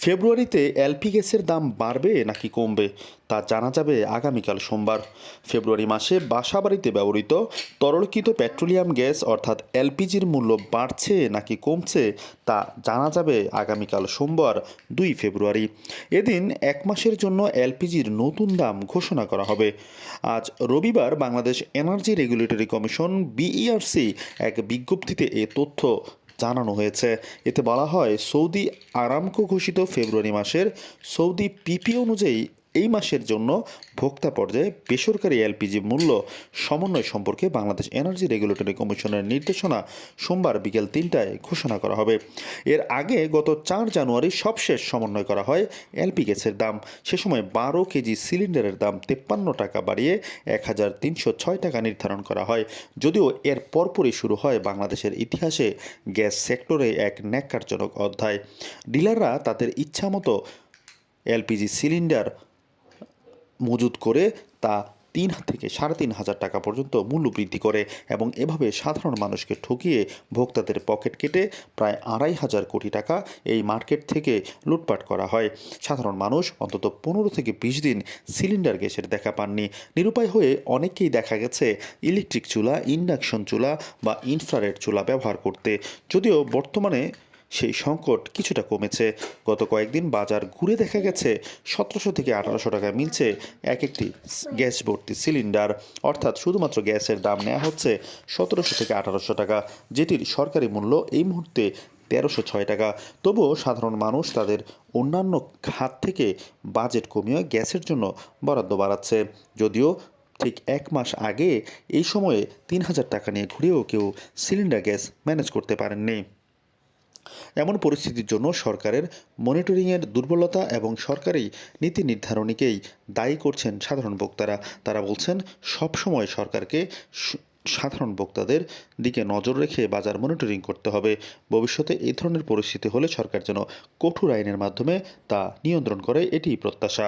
ফেব্রুয়ারিতে এলপি গ্যাসের দাম বাড়বে নাকি কমবে তা জানা যাবে আগামীকাল সোমবার। ফেব্রুয়ারি মাসে বাসাবাড়িতে ব্যবহৃত তরলকৃত পেট্রোলিয়াম গ্যাস অর্থাৎ এলপিজির মূল্য বাড়ছে নাকি কমছে তা জানা যাবে আগামীকাল সোমবার, দুই ফেব্রুয়ারি। এদিন এক মাসের জন্য এলপিজির নতুন দাম ঘোষণা করা হবে। আজ রবিবার Bangladesh energy regulatory commission B E R C এক বিজ্ঞপ্তিতে এ তথ্য জানানো হয়েছে। এতে বলা হয় সৌদি আরামকো ঘোষিত ফেব্রুয়ারি মাসের সৌদি পিপি অনুযায়ী এই মাসের জন্য ভোক্তা পর্যায়ে বেসরকারি এলপিজি মূল্য সমন্বয় সম্পর্কে বাংলাদেশ এনার্জি রেগুলেটরি কমিশনের নির্দেশনা সোমবার বিকেল তিনটায় ঘোষণা করা হবে। এর আগে গত চার জানুয়ারি সবশেষ সমন্বয় করা হয় এলপি গ্যাসের দাম। সে সময় বারো কেজি সিলিন্ডারের দাম তেপ্পান্ন টাকা বাড়িয়ে এক হাজার তিনশো ছয় টাকা নির্ধারণ করা হয়। যদিও এর পরপরই শুরু হয় বাংলাদেশের ইতিহাসে গ্যাস সেক্টরে এক ন্যাক্কারজনক অধ্যায়। ডিলাররা তাদের ইচ্ছামতো এলপিজি সিলিন্ডার মজুত করে তা তিন থেকে সাড়ে তিন হাজার টাকা পর্যন্ত মূল্য বৃদ্ধি করে এবং এভাবে সাধারণ মানুষকে ঠকিয়ে ভোক্তাদের পকেট কেটে প্রায় আড়াই হাজার কোটি টাকা এই মার্কেট থেকে লুটপাট করা হয়। সাধারণ মানুষ অন্তত পনেরো থেকে বিশ দিন সিলিন্ডার গ্যাসের দেখা পাননি। নিরুপায় হয়ে অনেকেই দেখা গেছে ইলেকট্রিক চুলা, ইন্ডাকশন চুলা বা ইনফ্রারেড চুলা ব্যবহার করতে। যদিও বর্তমানে সেই সংকট কিছুটা কমেছে। গত কয়েকদিন বাজার ঘুরে দেখা গেছে, সতেরোশো থেকে আঠারোশো টাকা মিলছে এক একটি গ্যাস ভর্তি সিলিন্ডার। অর্থাৎ শুধুমাত্র গ্যাসের দাম নেওয়া হচ্ছে সতেরোশো থেকে আঠারোশো টাকা, যেটির সরকারি মূল্য এই মুহূর্তে তেরোশো ছয় টাকা। তবুও সাধারণ মানুষ তাদের অন্যান্য খাত থেকে বাজেট কমিয়ে গ্যাসের জন্য বরাদ্দ বাড়াচ্ছে। যদিও ঠিক এক মাস আগে এই সময়ে তিন হাজার টাকা নিয়ে ঘুরেও কেউ সিলিন্ডার গ্যাস ম্যানেজ করতে পারেননি। এমন পরিস্থিতির জন্য সরকারের মনিটরিংয়ের দুর্বলতা এবং সরকারি নীতি নির্ধারণীকেই দায়ী করছেন সাধারণ ভোক্তারা তারা বলছেন, সবসময় সরকারকে সাধারণ ভোক্তাদের দিকে নজর রেখে বাজার মনিটরিং করতে হবে। ভবিষ্যতে এই ধরনের পরিস্থিতি হলে সরকার যেন কঠোর আইনের মাধ্যমে তা নিয়ন্ত্রণ করে এটি প্রত্যাশা।